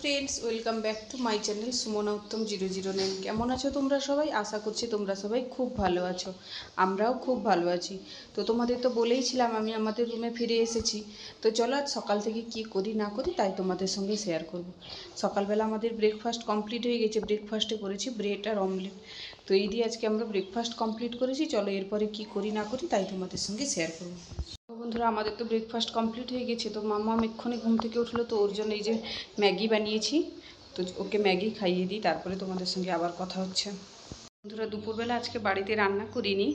Friends welcome back to my channel Sumana Uttam zero zero nine কেমন আছো তোমরা সবাই? আশা করছি তোমরা সবাই খুব ভালো আছো। আমরাও খুব ভালো আছি। তো তোমাদের তো বলেইছিলাম, আমি আমাদের রুমে ফিরে এসেছি। তো চলো আজ সকাল থেকে কি করি, না করি, তাই তোমাদের সঙ্গে শেয়ার করব। সকালবেলা আমাদের ব্রেকফাস্ট কমপ্লিট হয়ে গেছে। ব্রেকফাস্টে করেছি ব্রেড আর অমলেট তো এই দিয়ে আজকে আমরা ব্রেকফাস্ট কমপ্লিট করেছি। চলো এরপরে কি করি, না করি, তাই তোমাদের সঙ্গে শেয়ার করব। বন্ধুরা, আমাদের তো ব্রেকফাস্ট কমপ্লিট হয়ে গেছে। তো মাম্মা এক্ষুনি ঘুম থেকে উঠল, তো ওর জন্য এই যে ম্যাগি বানিয়েছি। তো ওকে ম্যাগি খাইয়ে দিই, তারপরে তোমাদের সঙ্গে আবার কথা হচ্ছে। বন্ধুরা, দুপুরবেলা আজকে বাড়িতে রান্না করিনি।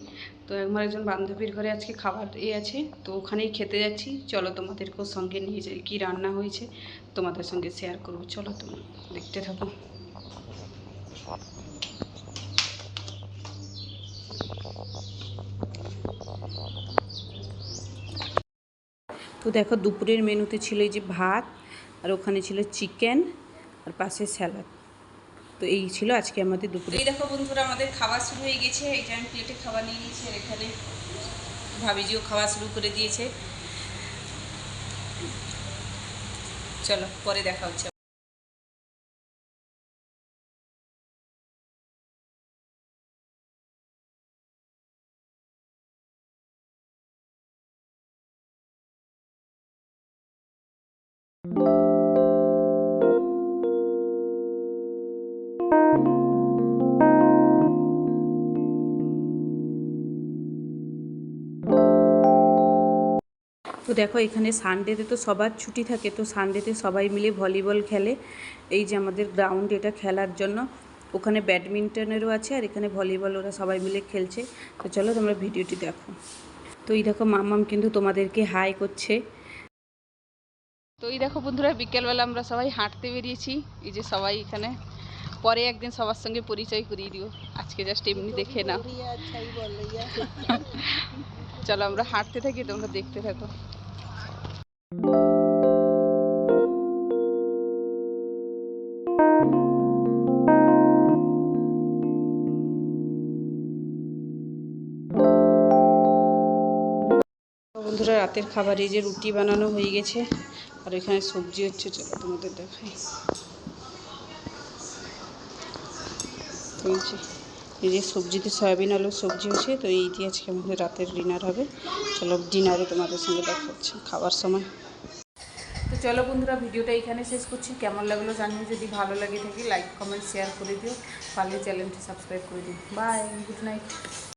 তো একবার একজন বান্ধবীর ঘরে আজকে খাবার এ আছে, তো ওখানেই খেতে যাচ্ছি। চলো তোমাদেরকেও সঙ্গে নিয়ে যাই, কী রান্না হয়েছে তোমাদের সঙ্গে শেয়ার করব। চলো তুমি দেখতে থাকো। তো দেখো দুপুরের মেনুতে ছিল এই যে ভাত, আর ওখানে ছিল চিকেন, আর পাশে স্যালাড। তো এই ছিল আজকে আমাদের দুপুরে। এই দেখো বন্ধুরা, আমাদের খাওয়া শুরু হয়ে গেছে। যে আমি প্লেটে খাওয়া নিয়ে নিয়েছি, আর এখানে ভাবিজিও খাওয়া শুরু করে দিয়েছে। চলো, পরে দেখা হচ্ছে তো দেখো, এখানে সানডেতে তো সবার ছুটি থাকে, তো সানডেতে সবাই মিলে ভলিবল খেলে। এই যে আমাদের গ্রাউন্ড এটা খেলার জন্য। ওখানে ব্যাডমিন্টনেরও আছে, আর এখানে ভলিবল ওরা সবাই মিলে খেলছে। তো চলো তোমরা ভিডিওটি দেখো। তো এই দেখো মামাম কিন্তু তোমাদেরকে হাই করছে। তো এই দেখো বন্ধুরা বিকেলবেলা আমরা সবাই হাঁটতে বেরিয়েছি এই যে সবাই এখানে পরে একদিন সবার সঙ্গে পরিচয় করিয়ে দিও আজকে জাস্ট এমনি দেখে না চলো আমরা হাঁটতে থাকি তোমরা দেখতে থাকো বন্ধুরা, রাতের খাবার এই যে রুটি বানানো হয়ে গেছে। আর এখানে সবজি হচ্ছে, চলো তোমাদের দেখাই। এই যে সবজিতে সয়াবিন, আলুর সবজি হচ্ছে, তো এই দিয়ে আজকে আমাদের রাতের ডিনার হবে। চলো ডিনারে তোমাদের সঙ্গে দেখা হচ্ছে খাবার সময়। তো চলো বন্ধুরা, ভিডিওটা এখানে শেষ করছি। কেমন লাগল জানিও, যদি ভালো লাগে থাকি লাইক কমেন্ট শেয়ার করে দিও। পারলে চ্যানেলটি সাবস্ক্রাইব করে দিও। Bye good night